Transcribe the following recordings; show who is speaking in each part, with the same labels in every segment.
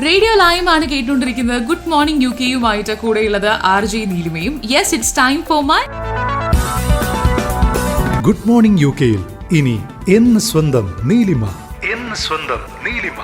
Speaker 1: Radio ലൈവാണ് ആണ് കേട്ടുകൊണ്ടിരിക്കുന്നത്. Good morning U കെയുമായിട്ട് കൂടെയുള്ളത് R J നീലിമയും. Yes it's time for my
Speaker 2: good morning U കെയിൽ ഇനി എന്ന് സ്വന്തം നീലിമ. എന്ന് സ്വന്തം നീലിമ.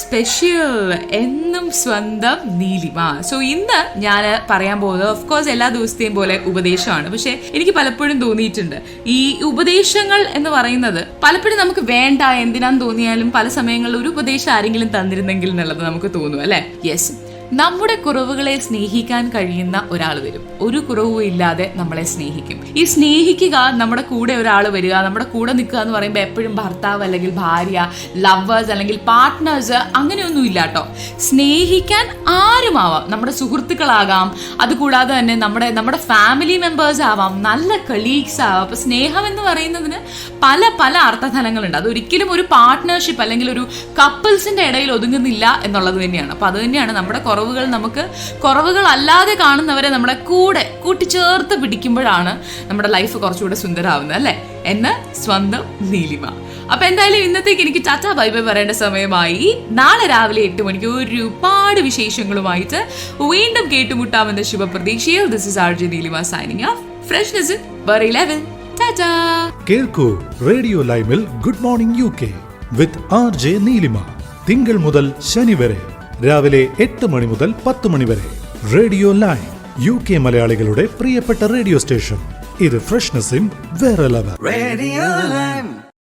Speaker 1: സ്പെഷ്യൽ എന്നും സ്വന്തം നീലിമ സോ ഇന്ന് ഞാൻ പറയാൻ പോകുന്നത് ഓഫ് കോഴ്സ് എല്ലാ ദിവസത്തെയും പോലെ ഉപദേശമാണ്. പക്ഷെ എനിക്ക് പലപ്പോഴും തോന്നിയിട്ടുണ്ട്. ഈ ഉപദേശങ്ങൾ എന്ന് പറയുന്നത് പലപ്പോഴും നമുക്ക് വേണ്ട എന്തിനാന്ന് തോന്നിയാലും പല സമയങ്ങളിൽ ഒരു ഉപദേശം ആരെങ്കിലും തന്നിരുന്നെങ്കിൽ എന്നുള്ളത് നമുക്ക് തോന്നും അല്ലെ? യെസ് നമ്മുടെ കുറവുകളെ സ്നേഹിക്കാൻ കഴിയുന്ന ഒരാൾ വരും. ഒരു കുറവും ഇല്ലാതെ നമ്മളെ സ്നേഹിക്കും. ഈ സ്നേഹിക്കുക നമ്മുടെ കൂടെ ഒരാൾ വരിക നമ്മുടെ കൂടെ നിൽക്കുക എന്ന് പറയുമ്പോൾ എപ്പോഴും ഭർത്താവ് അല്ലെങ്കിൽ ഭാര്യ ലവേഴ്സ് അല്ലെങ്കിൽ പാർട്ട്നേഴ്സ് അങ്ങനെയൊന്നും ഇല്ല കേട്ടോ. സ്നേഹിക്കാൻ ആരുമാവാം നമ്മുടെ സുഹൃത്തുക്കളാകാം. അതുകൂടാതെ തന്നെ നമ്മുടെ നമ്മുടെ ഫാമിലി മെമ്പേഴ്സ് ആവാം. നല്ല കളീഗ്സ് ആവാം. അപ്പോൾ സ്നേഹം എന്ന് പറയുന്നതിന് പല പല അർത്ഥതലങ്ങളുണ്ട് അത് ഒരിക്കലും ഒരു പാർട്ട്ണർഷിപ്പ് അല്ലെങ്കിൽ ഒരു കപ്പിൾസിന്റെ ഇടയിൽ ഒതുങ്ങുന്നില്ല എന്നുള്ളത് തന്നെയാണ്. അപ്പോൾ അത് തന്നെയാണ് നമ്മുടെ കുറവുകൾ നമുക്ക് കുറവുകൾ അല്ലാതെ കാണുന്നവരെ നമ്മുടെ കൂടെ കൂട്ടിച്ചേർത്ത് പിടിക്കുമ്പോഴാണ് നമ്മുടെ ലൈഫ് കുറച്ചുകൂടെ സുന്ദരാവുന്നത് അല്ലേ? എന്ന് സ്വന്തം നീലിമ. അപ്പൊ എന്തായാലും ഇന്നത്തേക്ക് എനിക്ക് ടാറ്റ ബൈ ബൈ പറയേണ്ട സമയമായി. നാളെ രാവിലെ എട്ട് മണിക്ക് ഒരുപാട് വിശേഷങ്ങളുമായിട്ട് വീണ്ടും കേട്ടുമുട്ടാമെന്ന ശുഭപ്രതീക്ഷയിൽ this is R Neelima signing off freshness
Speaker 2: കേൾക്കൂ റേഡിയോ ലൈവിൽ good morning U K with R J Neelima. തിങ്കൾ മുതൽ ശനി വരെ. രാവിലെ എട്ട് മണി മുതൽ പത്ത് മണി വരെ. റേഡിയോ ലൈൻ യു കെ മലയാളികളുടെ പ്രിയപ്പെട്ട റേഡിയോ സ്റ്റേഷൻ. ഇത് ഫ്രഷ്നെസ്സിൻ വേറെ ലെവൽ.
Speaker 3: Radio Lime.